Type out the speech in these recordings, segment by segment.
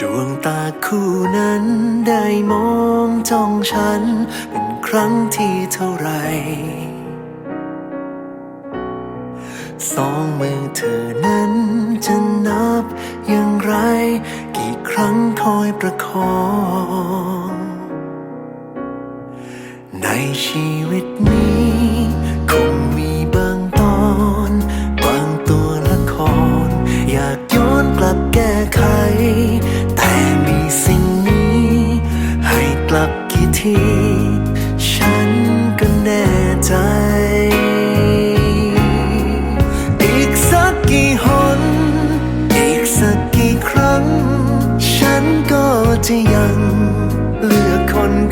ดวงตาคู่นั้นได้มองจ้องฉัน เป็นครั้งที่เท่าไร สองมือเธอนั้นจะนับอย่างไร กี่ครั้งคอยประคอง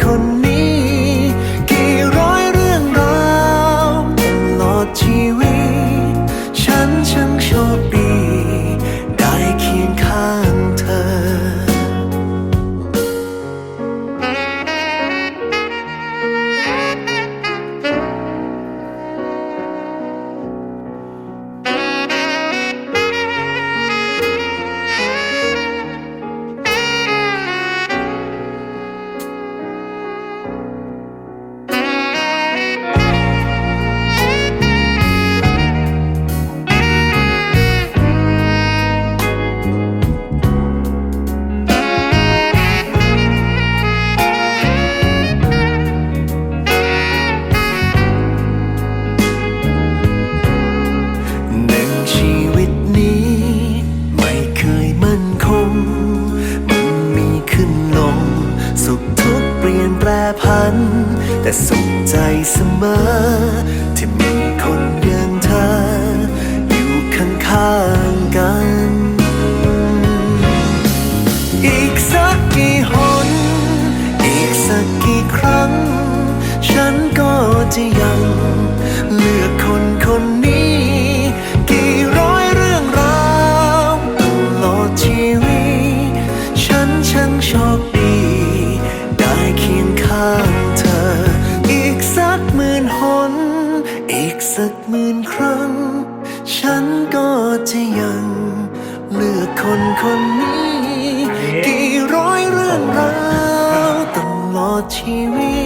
คน และสุขใจเสมอ ที่มีคนอย่างเธอ อยู่ข้างๆกันอีกส สักหมื่นครั้ง ฉันก็จะยัง เลือกคนคนนี้ กี่ร้อยเรื่องราวตลอดชีวิ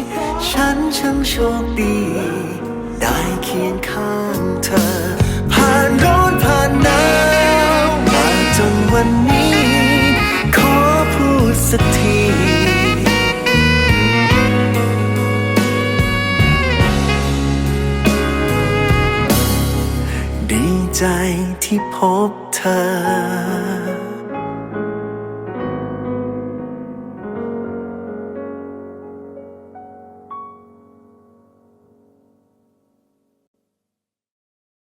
ต ฉันช่างโชคดี ได้เคียงข้างเธอ ผ่านร้อนผ่านหนาวมาจนวันนี้ ขอพูดสักที ใจที่พบเธอ